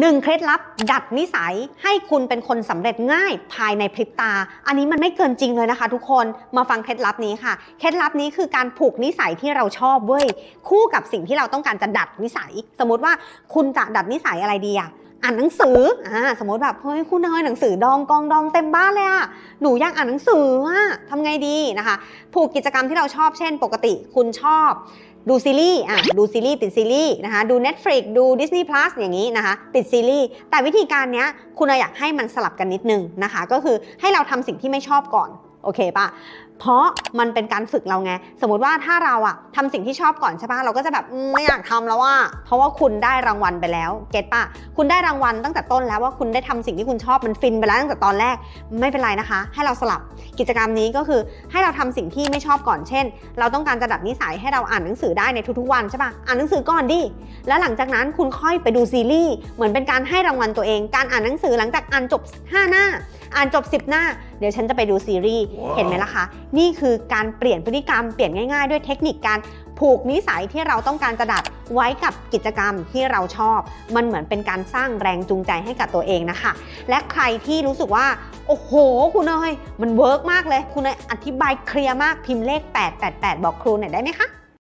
หนึ่งเคล็ดลับดัดนิสัยให้คุณเป็นคนสำเร็จง่ายภายในพริบตา อันนี้มันไม่เกินจริงเลยนะคะ ทุกคนมาฟังเคล็ดลับนี้ค่ะ เคล็ดลับนี้คือการผูกนิสัยที่เราชอบเว้ยคู่กับสิ่งที่เราต้องการจะดัดนิสัย สมมติว่าคุณจะดัดนิสัยอะไรดีอะอ่านหนังสืออ่าสมมติแบบเฮ้ยคุณเนยหนังสือดองกองดองเต็มบ้านเลยอะหนูอยากอ่านหนังสืออะทำไงดีนะคะ ผูกกิจกรรมที่เราชอบเช่น ปกติคุณชอบ ดูซีรีส์อะดูซีรีส์ติดซีรีส์นะคะดู Netflix ดู Disney Plus อย่างนี้นะคะ ติดซีรีส์แต่วิธีการเนี้ยคุณอยากให้มันสลับกันนิดนึงนะคะ ก็คือให้เราทำสิ่งที่ไม่ชอบก่อน โอเคปะเพราะมันเป็นการฝึกเราไง สมมติว่าถ้าเราอะทำสิ่งที่ชอบก่อนใช่ปะเราก็จะแบบอืมไม่อยากทำแล้วว่า เพราะว่าคุณได้รางวัลไปแล้ว เก็ตปะคุณได้รางวัลตั้งแต่ต้นแล้วว่าคุณได้ทำสิ่งที่คุณชอบมันฟินไปแล้วตั้งแต่ตอนแรกไม่เป็นไรนะคะ ให้เราสลับกิจกรรมนี้ก็คือให้เราทำสิ่งที่ไม่ชอบก่อนเช่น เราต้องการจะดัดนิสัยให้เราอ่านหนังสือได้ในทุกๆวันใช่ปะอ่านหนังสือก่อนดิแล้วหลังจากนั้นคุณค่อยไปดูซีรีส์เหมือนเป็นการให้รางวัลตัวเอง การอ่านหนังสือหลังจากอ่านจบ 5 หน้า อ่านจบ 10 หน้า เดี๋ยวฉันจะไปดูซีรีส์ว้าวเห็นไหมล่ะคะนี่คือการเปลี่ยนพฤติกรรมเปลี่ยนง่ายๆ ด้วยเทคนิคการผูกนิสัยที่เราต้องการจะดัดไว้กับกิจกรรมที่เราชอบ มันเหมือนเป็นการสร้างแรงจูงใจให้กับตัวเองนะคะ และใครที่รู้สึกว่า โอ้โห คุณเนยมันเวิร์กมากเลย คุณเนยอธิบายเคลียร์มากพิมพ์เลข 888 บอกครูหน่อยได้ไหมคะ